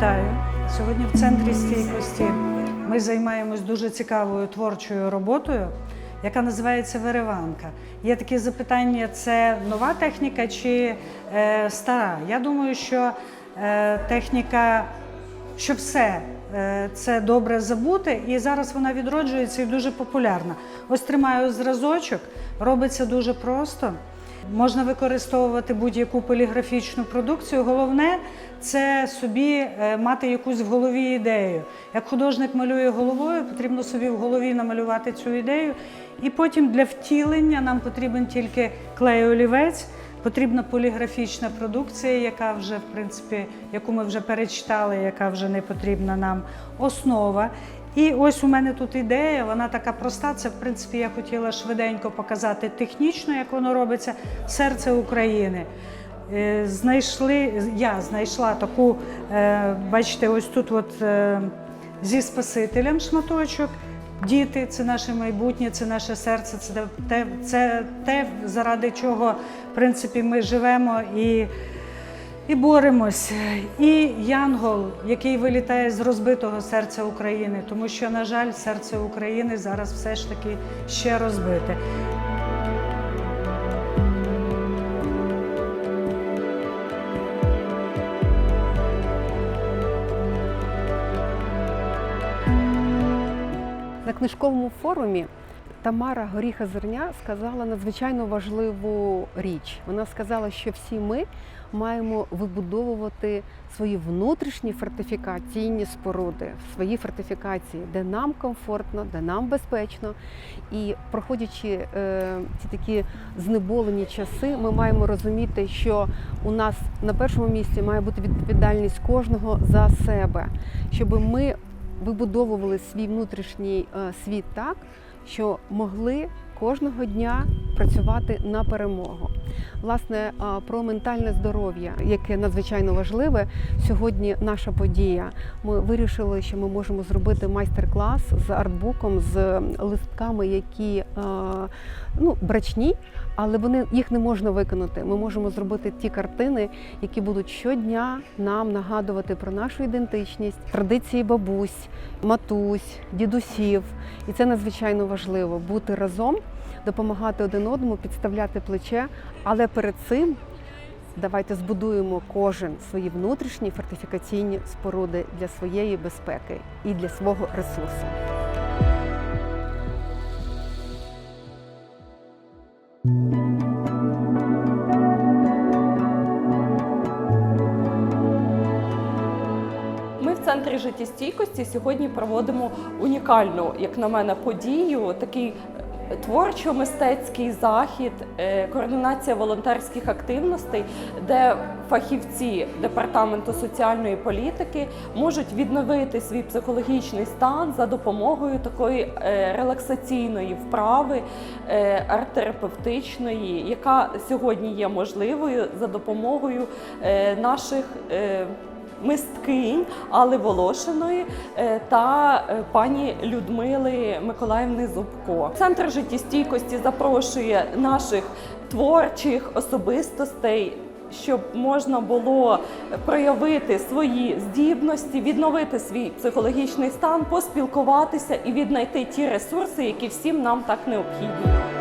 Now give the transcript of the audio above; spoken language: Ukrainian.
Вітаю! Сьогодні в центрі стійкості ми займаємось дуже цікавою творчою роботою, яка називається вириванка. Є такі запитання: це нова техніка чи е, стара? Я думаю, що е, техніка, що все е, це добре забути, і зараз вона відроджується і дуже популярна. Ось тримаю зразочок, робиться дуже просто. Можна використовувати будь-яку поліграфічну продукцію. Головне це собі е, мати якусь в голові ідею. Як художник малює головою, потрібно собі в голові намалювати цю ідею. І потім для втілення нам потрібен тільки клей олівець. Потрібна поліграфічна продукція, яка вже в принципі, яку ми вже перечитали, яка вже не потрібна нам основа. І ось у мене тут ідея, вона така проста. Це в принципі я хотіла швиденько показати технічно, як воно робиться. Серце України. Е, Знайшли, я знайшла таку, е, бачите, ось тут от е, зі Спасителем шматочок. Діти це наше майбутнє, це наше серце, це те, це те, заради чого в принципі ми живемо і, і боремось. І Янгол, який вилітає з розбитого серця України, тому що, на жаль, серце України зараз все ж таки ще розбите. На книжковому форумі Тамара Горіха Зерня сказала надзвичайно важливу річ. Вона сказала, що всі ми маємо вибудовувати свої внутрішні фортифікаційні споруди, свої фортифікації, де нам комфортно, де нам безпечно. І проходячи е, ці такі знеболені часи, ми маємо розуміти, що у нас на першому місці має бути відповідальність кожного за себе, щоб ми вибудовували свій внутрішній е, світ так, що могли кожного дня працювати на перемогу. Власне, е, про ментальне здоров'я, яке надзвичайно важливе. Сьогодні наша подія. Ми вирішили, що ми можемо зробити майстер-клас з артбуком, з листками, які е, ну, брачні, але вони їх не можна виконати. Ми можемо зробити ті картини, які будуть щодня нам нагадувати про нашу ідентичність, традиції бабусь, матусь, дідусів. І це надзвичайно важливо бути разом, допомагати один одному, підставляти плече. Але перед цим давайте збудуємо кожен свої внутрішні фортифікаційні споруди для своєї безпеки і для свого ресурсу. Центрі життєстійкості сьогодні проводимо унікальну, як на мене, подію, такий творчо-мистецький захід, е, координація волонтерських активностей, де фахівці департаменту соціальної політики можуть відновити свій психологічний стан за допомогою такої е, релаксаційної вправи е, арт-терапевтичної, яка сьогодні є можливою за допомогою наших. Мисткинь Алли Волошиної е, та е, пані Людмили Миколаївни Зубко. Центр життєстійкості запрошує наших творчих особистостей. Щоб можна було проявити свої здібності, відновити свій психологічний стан, поспілкуватися і віднайти ті ресурси, які всім нам так необхідні.